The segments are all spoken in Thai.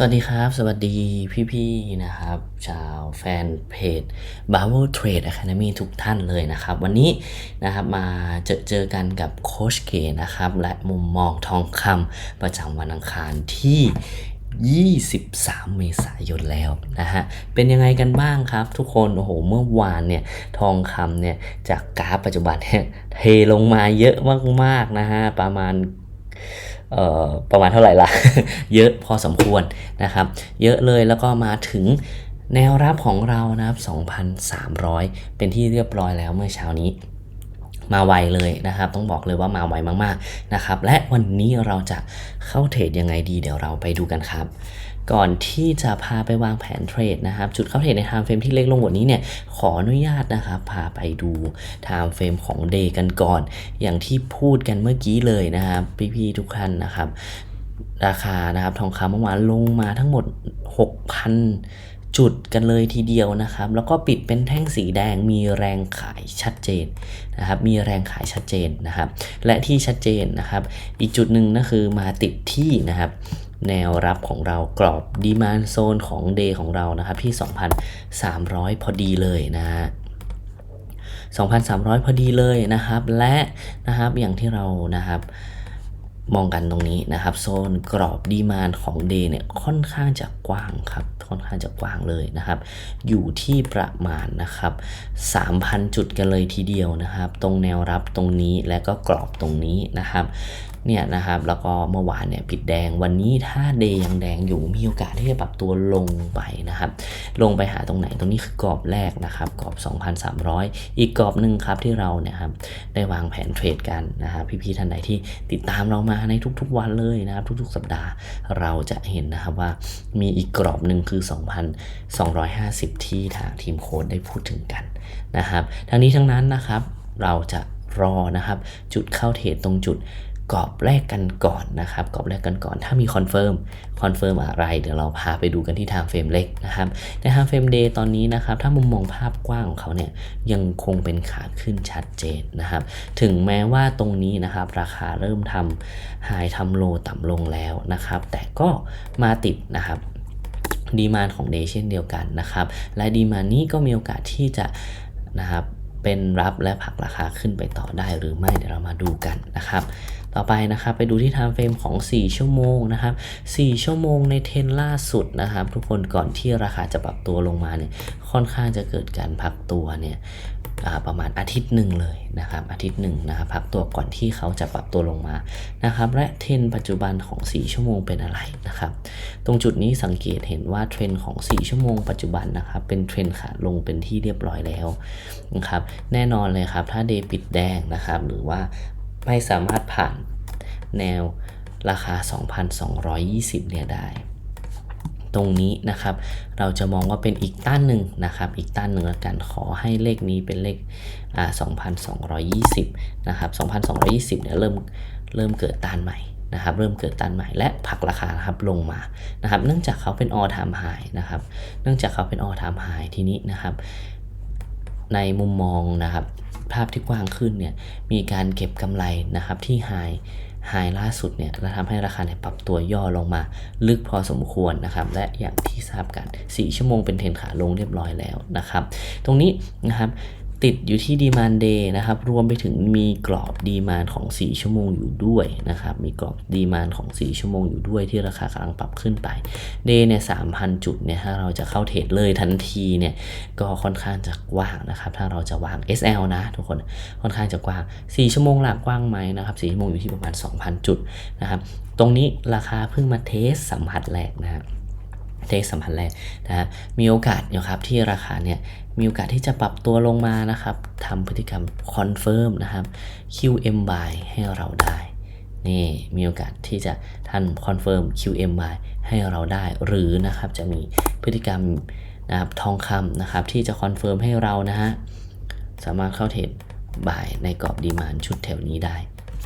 สวัสดีครับ สวัสดีพี่ๆนะครับ ชาวแฟนเพจ b a v o Trade Academy ทุกท่านเลยนะครับ วันนี้นะครับมาเจอเจอกันกับโคชเกนะครับ และมุมมองทองคำประจำวันอังคารที่23 เมษายนแล้วนะฮะ เป็นยังไงกันบ้างครับ ทุกคน โอ้โห เมื่อวานเนี่ย ทองคำเนี่ย จากกราฟปัจจุบันเนี่ย เทลงมาเยอะมากๆนะฮะ ประมาณ ประมาณเท่าไหร่ล่ะเยอะพอสมควรนะครับ เยอะเลยแล้วก็มาถึงแนวรับของเรานะครับ 2,300 เป็นที่เรียบร้อยแล้วเมื่อเช้านี้มาไวเลยนะครับ ต้องบอกเลยว่ามาไวมากๆนะครับ และวันนี้เราจะเข้าเทรดยังไงดีเดี๋ยวเราไปดูกันครับ ก่อนที่จะพาไปวางแผนเทรดนะครับ จุดเข้าเทรดใน time frame ที่เล็กลงกว่านี้เนี่ย ขออนุญาตนะครับ พาไปดู time frame ของ day กันก่อน อย่างที่พูดกันเมื่อกี้เลยนะครับ พี่ๆทุกท่านนะครับราคานะครับทองคำเมื่อวานลงมาทั้งหมด 6,000 จุดกันเลยทีเดียวนะครับ แล้วก็ปิดเป็นแท่งสีแดงมีแรงขายชัดเจนนะครับ มีแรงขายชัดเจนนะครับ และที่ชัดเจนนะครับ อีกจุดหนึ่งก็คือมาติดที่นะครับ แนวรับของเรากรอบดีมานโซนของ Day ของเรานะครับที่ 2,300 พอดีเลยนะฮะ2,300 พอดีเลยนะครับ และนะครับอย่างที่เรานะครับมองกันตรงนี้นะครับ โซนกรอบดีมานของ Day เนี่ยค่อนข้างจะกว้างครับค่อนข้างจะกว้างเลยนะครับ อยู่ที่ประมาณนะครับ 3,000 จุดกันเลยทีเดียวนะครับ ตรงแนวรับตรงนี้และก็กรอบตรงนี้นะครับ เนี่ยนะครับแล้วก็เมื่อวานเนี่ยปิดแดงวันนี้ถ้าเดย์ยังแดงอยู่มีโอกาสที่จะปรับตัวลงไปนะครับ ลงไปหาตรงไหนตรงนี้คือกรอบแรกนะครับกรอบ 2,300 อีกกรอบหนึ่งครับที่เราเนี่ยครับได้วางแผนเทรดกันนะครับพี่ๆท่านไหนที่ติดตามเรามาในทุกๆวันเลยนะครับ ทุกๆ สัปดาห์เราจะเห็นนะครับว่ามีอีกกรอบหนึ่งคือ 2,250 ที่ทางทีมโค้ดได้พูดถึงกันนะครับ ทั้งนี้ทั้งนั้นนะครับเราจะรอนะครับ จุดเข้าเทรดตรงจุด กรอบแรกกันก่อนนะครับกรอบแรกกันก่อน ถ้ามีคอนเฟิร์มคอนเฟิร์มอะไร เดี๋ยวเราพาไปดูกันที่ทางเฟรมเล็กนะครับในทางเฟรมเดย์ตอนนี้นะครับ ถ้ามุมมองภาพกว้างของเขาเนี่ยยังคงเป็นขาขึ้นชัดเจนนะครับ ถึงแม้ว่าตรงนี้นะครับ ราคาเริ่มทำไฮทำโลต่ำลงแล้วนะครับ แต่ก็มาติดนะครับดีมานของเดย์เช่นเดียวกันนะครับ และดีมานนี้ก็มีโอกาสที่จะนะครับเป็นรับและผลักราคาขึ้นไปต่อได้หรือไม่เดี๋ยวเรามาดูกันนะครับ ต่อไปนะครับไปดูที่ time frame ของ 4 ชั่วโมงนะครับ 4 ชั่วโมงในเทนล่าสุดนะครับ ทุกคนก่อนที่ราคาจะปรับตัวลงมาเนี่ยค่อนข้างจะเกิดการพักตัวเนี่ยประมาณอาทิตย์หนึ่งเลยนะครับอาทิตย์หนึ่งนะครับพักตัวก่อนที่เขาจะปรับตัวลงมานะครับและเทรนปัจจุบันของ 4 ชั่วโมงเป็นอะไรนะครับ ตรงจุดนี้สังเกตเห็นว่าเทรนของ 4 ชั่วโมงปัจจุบันนะครับเป็นเทรนขาลงเป็นที่เรียบร้อยแล้วนะครับแน่นอนเลยครับถ้าเดย์ปิดแดงนะครับหรือว่า ไม่สามารถผ่านแนวราคา 2,220 เนี่ยได้ ตรงนี้นะครับ เราจะมองว่าเป็นอีกต้านหนึ่งนะครับ อีกต้านหนึ่งแล้วกัน ขอให้เลขนี้เป็นเลขอ่า2,220 นะครับ 2,220 เนี่ยเริ่มเริ่มเกิดต้านใหม่นะครับ เริ่มเกิดต้านใหม่และผักราคาครับลงมา นะครับ เนื่องจากเขาเป็น all time high นะครับ เนื่องจากเขาเป็น all time high ทีนี้นะครับ ในมุมมองนะครับ ภาพที่กว้างขึ้นเนี่ยมีการเก็บกำไรนะครับที่ไฮไฮล่าสุดเนี่ยและทำให้ราคาเนี่ยปรับตัวย่อลงมาลึกพอสมควรนะครับ และอย่างที่ทราบกัน 4 ชั่วโมงเป็นเทรนขาลงเรียบร้อยแล้วนะครับ ตรงนี้นะครับ ติดอยู่ที่ดีมานเดย์นะครับ รวมไปถึงมีกรอบดีมานของ 4 ชั่วโมงอยู่ด้วยนะครับ มีกรอบดีมานของ 4 ชั่วโมงอยู่ด้วยที่ราคากำลังปรับขึ้นไปเดย์เนี่ย 3,000 จุดเนี่ย ถ้าเราจะเข้าเทรดเลยทันทีเนี่ย ก็ค่อนข้างจะกว้างนะครับ ถ้าเราจะวาง SL นะทุกคน ค่อนข้างจะกว้าง 4 ชั่วโมงหลักกว้างไหมนะครับ 4 ชั่วโมงอยู่ที่ประมาณ 2,000 จุดนะครับ ตรงนี้ราคาเพิ่งมาเทสสัมผัสแรกนะครับ เทสสัมผัสแรกนะฮะมีโอกาสนะครับที่ราคาเนี่ยมีโอกาสที่จะปรับตัวลงมานะครับทำพฤติกรรมคอนเฟิร์มนะครับ QM buy ให้เราได้นี่มีโอกาสที่จะท่านคอนเฟิร์ม QM buy ให้เราได้หรือนะครับจะมีพฤติกรรมนะครับทองคำนะครับที่จะคอนเฟิร์มให้เรานะฮะสามารถเข้าเทรดบ่ายในกรอบดีมานชุดแถวนี้ได้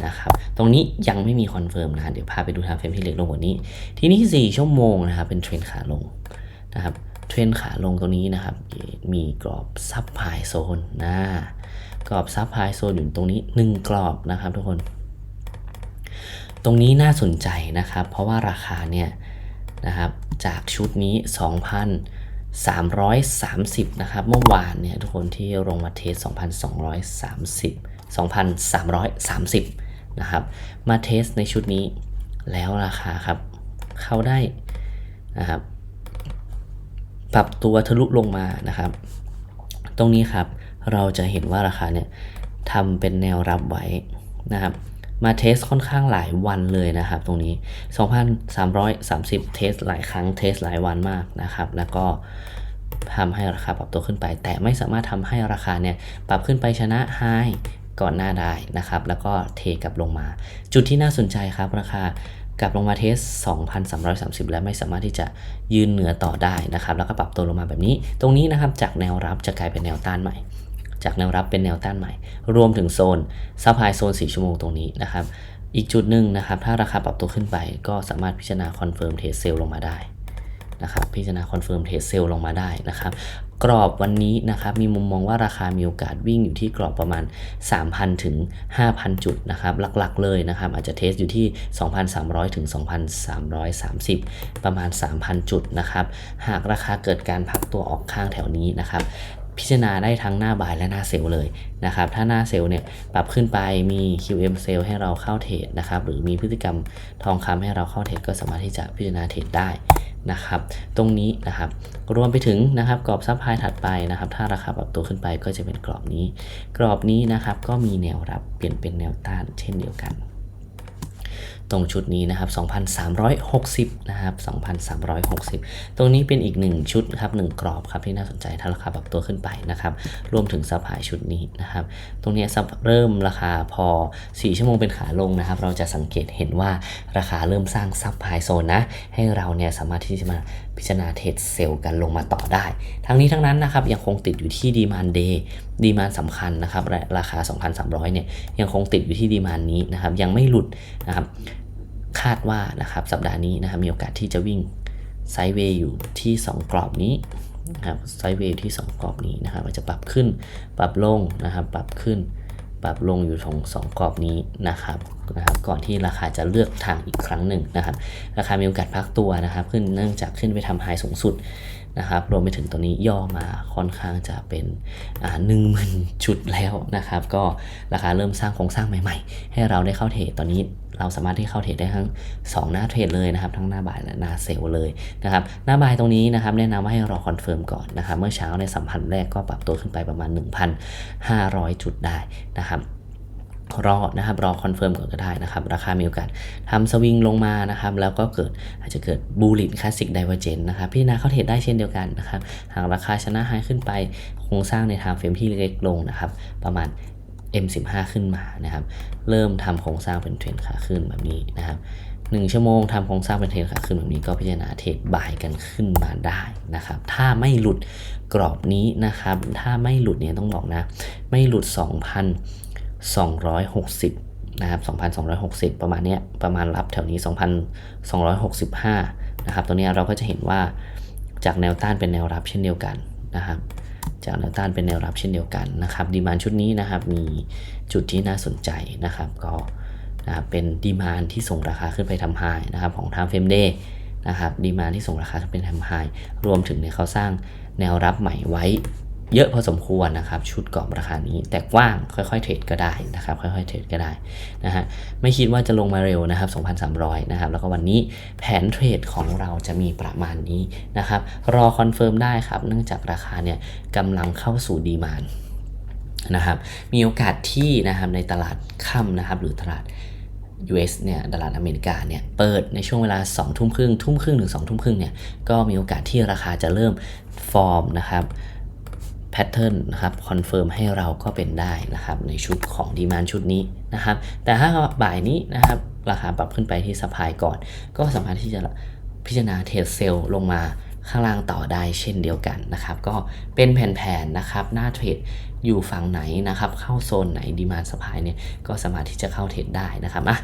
นะครับ ตรงนี้ยังไม่มีคอนเฟิร์มนะเดี๋ยวพาไปดูทางเฟรมที่เล็กลงกว่านี้ ทีนี้4ชั่วโมงนะครับ เป็นเทรนขาลงนะครับเทรนขาลงตรงนี้นะครับ มีกรอบซับไพโซนนะกรอบซับไพโซนอยู่ตรงนี้ 1 กรอบนะครับทุกคน ตรงนี้น่าสนใจนะครับ เพราะว่าราคาเนี่ยนะครับจากชุดนี้ 2,330 นะครับ เมื่อวานเนี่ยทุกคนที่ลงมาเทส 2,230 2,330 นะครับ มาเทสในชุดนี้แล้วราคาครับ เข้าได้นะครับ ปรับตัวทะลุลงมานะครับ ตรงนี้ครับเราจะเห็นว่าราคาเนี่ยทำเป็นแนวรับไว้นะครับมาเทสค่อนข้างหลายวันเลยนะครับ ตรงนี้ 2,330 เทสหลายครั้งเทสหลายวันมากนะครับ แล้วก็ทำให้ราคาปรับตัวขึ้นไป แต่ไม่สามารถทำให้ราคาเนี่ยปรับขึ้นไปชนะไฮ ก่อนหน้าได้นะครับ แล้วก็เทกลับลงมา จุดที่น่าสนใจครับราคากลับลงมาเทส 2,330 และไม่สามารถที่จะยืนเหนือต่อได้นะครับ แล้วก็ปรับตัวลงมาแบบนี้ ตรงนี้นะครับจากแนวรับจะกลายเป็นแนวต้านใหม่ จากแนวรับเป็นแนวต้านใหม่ รวมถึงโซนซัพพลายโซน 4 ชั่วโมงตรงนี้นะครับ อีกจุดหนึ่งนะครับ ถ้าราคาปรับตัวขึ้นไป ก็สามารถพิจารณาคอนเฟิร์มเทสเซลลงมาได้นะครับพิจารณาคอนเฟิร์มเทสเซลลงมาได้นะครับ กรอบวันนี้นะครับมีมุมมองว่าราคามีโอกาสวิ่งอยู่ที่กรอบประมาณ 3,000 ถึง 5,000 จุดนะครับหลักๆเลยนะครับอาจจะเทสอยู่ที่ 2,300 ถึง 2,330 ประมาณ 3,000 จุดนะครับหากราคาเกิดการพักตัวออกข้างแถวนี้นะครับพิจารณาได้ทั้งหน้าบายและหน้าเซลเลยนะครับ ถ้าหน้าเซลเนี่ยปรับขึ้นไปมี QM เซลให้เราเข้าเทรดนะครับ หรือมีพฤติกรรมทองคำให้เราเข้าเทรดก็สามารถที่จะพิจารณาเทรดได้ นะครับ ตรงนี้นะครับ รวมไปถึงนะครับกรอบซับไพลายถัดไปนะครับ ถ้าราคาปรับตัวขึ้นไปก็จะเป็นกรอบนี้ กรอบนี้นะครับก็มีแนวรับเปลี่ยนเป็นแนวต้านเช่นเดียวกัน ตรงชุดนี้นะครับ 2,360 นะครับ 2,360 ตรงนี้เป็นอีกหนึ่งชุดครับหนึ่งกรอบครับที่น่าสนใจถ้าราคาปรับตัวขึ้นไปนะครับ รวมถึงซัพพลายชุดนี้นะครับ ตรงนี้ซับเริ่มราคาพอ 4 ชั่วโมงเป็นขาลงนะครับ เราจะสังเกตเห็นว่าราคาเริ่มสร้างซับพลายโซนนะ ให้เราเนี่ยสามารถที่จะมาพิจารณาเทรดเซลล์กันลงมาต่อได้ ทั้งนี้ทั้งนั้นนะครับยังคงติดอยู่ที่ดีมานเดย์ดีมานสำคัญนะครับและราคา 2,300 เนี่ยยังคงติดอยู่ที่ดีมานนี้นะครับยังไม่หลุดนะครับ คาดว่านะครับสัปดาห์นี้นะครับมีโอกาสที่จะวิ่งไซด์เวย์อยู่ที่ 2 กรอบนี้นะครับไซด์เวย์ที่ 2 กรอบนี้นะครับจจะปรับขึ้นปรับลงนะครับ ปรับขึ้น ปรับลงอยู่ตรงสองกรอบนี้นะครับ นะครับก่อนที่ราคาจะเลือกทางอีกครั้งหนึ่งนะครับ ราคามีโอกาสพักตัวนะครับ ขึ้นเนื่องจากขึ้นไปทำไฮสูงสุดนะครับรวมไปถึงตัวนี้ย่อมาค่อนข้างจะเป็นหนึ่งหมื่นจุดแล้วนะครับ ก็ราคาเริ่มสร้างโครงสร้างใหม่ๆ ให้เราได้เข้าเทรดตอนนี้เราสามารถที่เข้าเทรดได้ทั้ง 2 หน้าเทรดเลยนะครับ ทั้งหน้าบ่ายและหน้าเซลล์เลยนะครับหน้าบ่ายตรงนี้นะครับแนะนำว่าให้รอคอนเฟิร์มก่อนนะครับเมื่อเช้าในสัมพันธ์แรกก็ปรับตัวขึ้นไปประมาณ 1,500 จุดได้นะครับ รอนะครับรอคอนเฟิร์มก่อนก็ได้นะครับราคามีโอกาสทำสวิงลงมานะครับแล้วก็เกิดอาจจะเกิดบูลินคลาสสิกไดเวอร์เจนนะครับพิจารณาเข้าเทรดได้เช่นเดียวกันนะครับหากราคาชนะไฮขึ้นไปโครงสร้างในทางเฟรมที่เล็กลงนะครับประมาณ M15 ขึ้นมานะครับเริ่มทำโครงสร้างเป็นเทรนขาขึ้นแบบนี้นะครับหนึ่งชั่วโมงทำโครงสร้างเป็นเทรนขาขึ้นแบบนี้ก็พิจารณาเทรดบ่ายกันขึ้นมาได้นะครับถ้าไม่หลุดกรอบนี้นะครับถ้าไม่หลุดเนี่ยต้องบอกนะ ไม่หลุด 260นะครับ2,260 ประมาณเนี้ยประมาณรับแถวนี้ 2,265นะครับตัวนี้เราก็จะเห็นว่าจากแนวต้านเป็นแนวรับเช่นเดียวกันนะครับจากแนวต้านเป็นแนวรับเช่นเดียวกันนะครับดีมานชุดนี้นะครับมีจุดที่น่าสนใจนะครับก็นะครับเป็นดีมานที่ส่งราคาขึ้นไปทำไฮนะครับของทางเฟมเดย์นะครับดีมานที่ส่งราคาขึ้นไปทำไฮรวมถึงเนี่ยเขาสร้างแนวรับใหม่ไว้ เยอะพอสมควรนะครับ ชุดกรอบราคานี้ แต่กว้างค่อยๆเทรดก็ได้นะครับ ค่อยๆเทรดก็ได้นะฮะไม่คิดว่าจะลงมาเร็วนะครับ 2,300 นะครับ แล้วก็วันนี้แผนเทรดของเราจะมีประมาณนี้นะครับ รอคอนเฟิร์มได้ครับ เนื่องจากราคาเนี่ยกำลังเข้าสู่ดีมานนะครับ มีโอกาสที่นะครับในตลาดค่ำนะครับ หรือตลาด US เนี่ยตลาดอเมริกาเนี่ยเปิดในช่วงเวลา 2 ทุ่มครึ่งทุ่มครึ่งถึง2ทุ่มครึ่งเนี่ยก็มีโอกาสที่ราคาจะเริ่มฟอร์มนะครับ แพทเทิร์นนะครับคอนเฟิร์มให้เราก็เป็นได้นะครับในชุดของดีมานชุดนี้นะครับ แต่ถ้าบ่ายนี้นะครับราคาปรับขึ้นไปที่สปายก่อน ก็สามารถที่จะพิจารณาเทรดเซลล์ลงมา ข้างล่างต่อได้เช่นเดียวกันนะครับ ก็เป็นแผ่นๆนะครับหน้าเทรดอยู่ฝั่งไหนนะครับ เข้าโซนไหนดีมานสปายเนี่ยก็สามารถที่จะเข้าเทรดได้นะครับอะ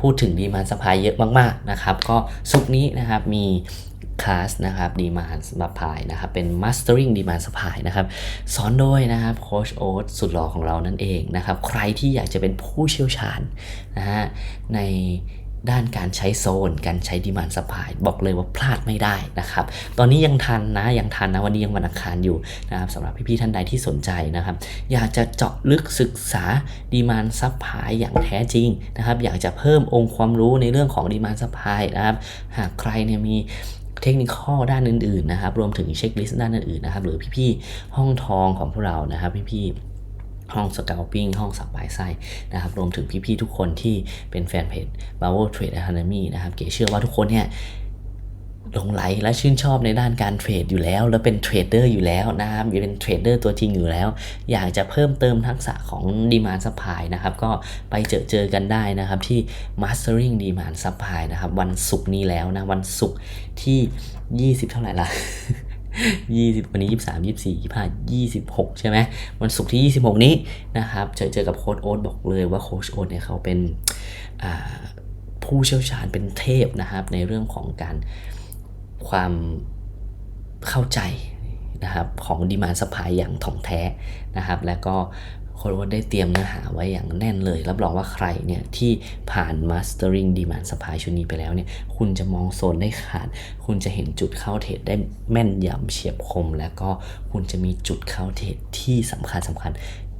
พูดถึงดีมานสปายเยอะมากๆนะครับ ก็สุกนี้นะครับมีคลาสนะครับดีมานสปายนะครับเป็น mastering demand supply นะครับสอนโดยนะครับโคชโอ๊ตสุดหล่อของเรานั่นเองนะครับ ใครที่อยากจะเป็นผู้เชี่ยวชาญนะฮะใน ด้านการใช้โซน การใช้ดีมานสปายบอกเลยว่าพลาดไม่ได้นะครับ ตอนนี้ยังทันนะยังทันนะวันนี้ยังวันอังคารอยู่นะครับสำหรับพี่ๆท่านใดที่สนใจนะครับ อยากจะเจาะลึกศึกษาดีมานซัพพลายอย่างแท้จริงนะครับ อยากจะเพิ่มองค์ความรู้ในเรื่องของดีมานซัพพลายนะครับ หากใครเนี่ยมีเทคนิคข้อด้านอื่นๆนะครับ รวมถึงเช็คลิสต์ด้านอื่นๆนะครับ หรือพี่ๆห้องทองของพวกเรานะครับพี่ๆ ห้องสกลปิ้งห้องสับปลายไส้นะครับรวมถึงพี่ๆทุกคนที่เป็นแฟนเพจ b a v o Trade Academy นะครับเก๋เชื่อว่าทุกคนเนี่ยหลงไหลและชื่นชอบในด้านการเทรดอยู่แล้ว แล้วเป็นเทรดเดอร์อยู่แล้วนะครับเป็นเทรดเดอร์ตัวจริงอยู่แล้ว อยากจะเพิ่มเติมทักษะของ Demand Supply นะครับ ก็ไปเจอเจอกันได้นะครับที่ Mastering Demand Supply นะครับ วันศุกร์นี้แล้วนะ วันศุกร์ที่ 20 เท่าไหร่ละ ยี่สิบวันนี้ยี่สามยี่สี่ยี่ห้ายี่สิบหกใช่ไหมวันศุกร์ที่ยี่สิบหกนี้นะครับเจอเจอกับโค้ชโอ๊ตบอกเลยว่าโค้ชโอ๊ตเนี่ยเขาเป็นผู้เชี่ยวชาญเป็นเทพนะครับในเรื่องของการความเข้าใจนะครับของดีมานสปายอย่างถ่องแท้นะครับ แล้วก็ โค้ดว่าได้เตรียมเนื้อหาไว้อย่างแน่นเลย รับรองว่าใครเนี่ยที่ผ่าน Mastering Demand Supply ชุดนี้ไปแล้วเนี่ย คุณจะมองโซนได้ขาด คุณจะเห็นจุดเข้าเทรดได้แม่นยำเฉียบคม แล้วก็คุณจะมีจุดเข้าเทรดที่สำคัญสำคัญ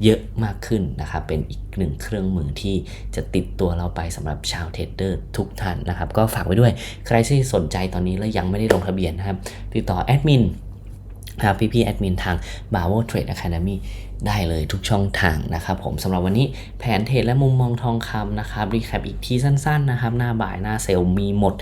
เยอะมากขึ้นนะครับ เป็นอีกหนึ่งเครื่องมือที่จะติดตัวเราไปสำหรับชาวเทรดเดอร์ทุกท่านนะครับ ก็ฝากไว้ด้วย ใครที่สนใจตอนนี้และยังไม่ได้ลงทะเบียนนะครับ ติดต่อแอดมินครับพี่ๆแอดมินทาง b a v o Trade Academy ได้เลยทุกช่องทางนะครับผมสำหรับวันนี้แผนเทรดและมุมมองทองคำนะครับรีแคปอีกทีสั้นๆนะครับหน้าบ่ายหน้าเซลล์มีหมด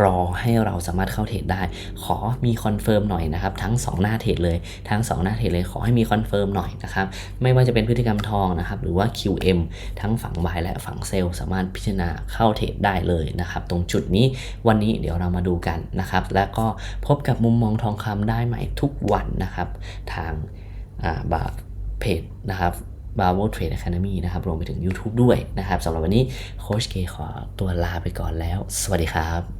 รอให้เราสามารถเข้าเทรดได้ ขอมีคอนเฟิร์มหน่อยนะครับทั้ง 2 หน้าเทรดเลยทั้ง 2 หน้าเทรดเลยขอให้มีคอนเฟิร์มหน่อยนะครับไม่ว่าจะเป็นพฤติกรรมทองนะครับหรือว่า QM ทั้งฝั่งบ่ายและฝั่งเซลล์สามารถพิจารณาเข้าเทรดได้เลยนะครับตรงจุดนี้วันนี้เดี๋ยวเรามาดูกันนะครับแล้วก็พบกับมุมมองทองคำได้ใหม่ทุกวันนะครับทางอ่าบา เพจนะครับ b a v o Trade Academy นะครับรวมไปถึง YouTube ด้วยนะครับสำหรับวันนี้โค้ชเกขอตัวลาไปก่อนแล้ว สวัสดีครับ